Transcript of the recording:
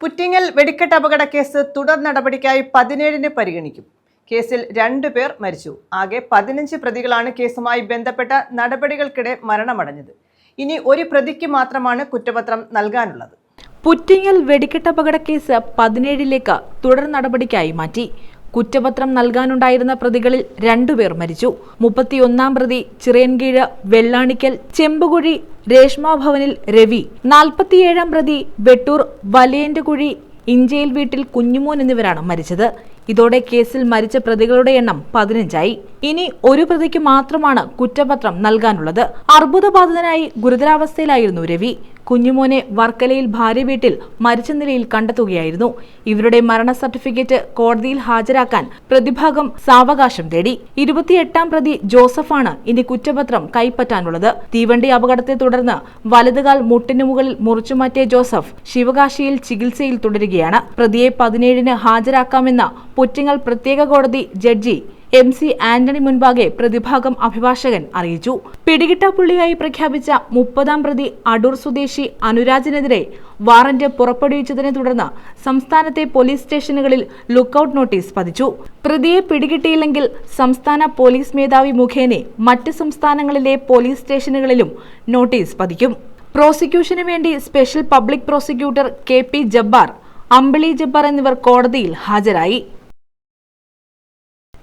പുറ്റിങ്ങൽ വെടിക്കെട്ട് അപകട കേസ് തുടർ നടപടിക്കായി പതിനേഴിന് പരിഗണിക്കും. കേസിൽ രണ്ടു പേർ മരിച്ചു. ആകെ പതിനഞ്ച് പ്രതികളാണ് കേസുമായി ബന്ധപ്പെട്ട നടപടികൾക്കിടെ മരണമടഞ്ഞത്. ഇനി ഒരു പ്രതിക്ക് മാത്രമാണ് കുറ്റപത്രം നൽകാനുള്ളത്. പുറ്റിങ്ങൽ വെടിക്കെട്ടപകട കേസ് പതിനേഴിലേക്ക് തുടർ നടപടിക്കായി മാറ്റി. കുറ്റപത്രം നൽകാനുണ്ടായിരുന്ന പ്രതികളിൽ രണ്ടുപേർ മരിച്ചു. മുപ്പത്തിയൊന്നാം പ്രതി ചിറയൻകീഴ് വെള്ളാണിക്കൽ ചെമ്പുകുഴി രേഷ്മാഭവനിൽ രവി. നാൽപ്പത്തിയേഴാം പ്രതി വെട്ടൂർ വലയന്റെകുഴി ഇഞ്ചയിൽ വീട്ടിൽ കുഞ്ഞുമോൻ എന്നിവരാണ് മരിച്ചത്. ഇതോടെ കേസിൽ മരിച്ച പ്രതികളുടെ എണ്ണം പതിനഞ്ചായി. ഇനി ഒരു പ്രതിക്ക് മാത്രമാണ് കുറ്റപത്രം നൽകാനുള്ളത്. അർബുദബാധിതനായി ഗുരുതരാവസ്ഥയിലായിരുന്നു രവി. കുഞ്ഞുമോനെ വർക്കലയിൽ ഭാര്യ വീട്ടിൽ മരിച്ച നിലയിൽ കണ്ടെത്തുകയായിരുന്നു. ഇവരുടെ മരണ സർട്ടിഫിക്കറ്റ് കോടതിയിൽ ഹാജരാക്കാൻ പ്രതിഭാഗം സാവകാശം തേടി. ഇരുപത്തിയെട്ടാം പ്രതി ജോസഫാണ് ഇനി കുറ്റപത്രം കൈപ്പറ്റാനുള്ളത്. തീവണ്ടി അപകടത്തെ തുടർന്ന് വലതുകാൽ മുട്ടിനു മുകളിൽ മുറിച്ചുമാറ്റിയ ജോസഫ് ശിവകാശിയിൽ ചികിത്സയിൽ തുടരുകയാണ്. പ്രതിയെ പതിനേഴിന് ഹാജരാക്കാമെന്ന പുറ്റിങ്ങൽ പ്രത്യേക കോടതി ജഡ്ജി എം സി ആന്റണി മുൻപാകെ പ്രതിഭാഗം അഭിഭാഷകൻ അറിയിച്ചു. പിടികിട്ടാപ്പുള്ളിയായി പ്രഖ്യാപിച്ച മുപ്പതാം പ്രതി അടൂർ സ്വദേശി അനുരാജിനെതിരെ വാറന്റ് പുറപ്പെടുവിച്ചതിനെ തുടർന്ന് സംസ്ഥാനത്തെ പോലീസ് സ്റ്റേഷനുകളിൽ ലുക്കൌട്ട് നോട്ടീസ് പതിച്ചു. പ്രതിയെ പിടികിട്ടിയില്ലെങ്കിൽ സംസ്ഥാന പോലീസ് മേധാവി മുഖേന മറ്റ് സംസ്ഥാനങ്ങളിലെ പോലീസ് സ്റ്റേഷനുകളിലും നോട്ടീസ് പതിക്കും. പ്രോസിക്യൂഷന് വേണ്ടി special public prosecutor K P Jabbar Ambili Jabbar എന്നിവർ കോടതിയിൽ ഹാജരായി.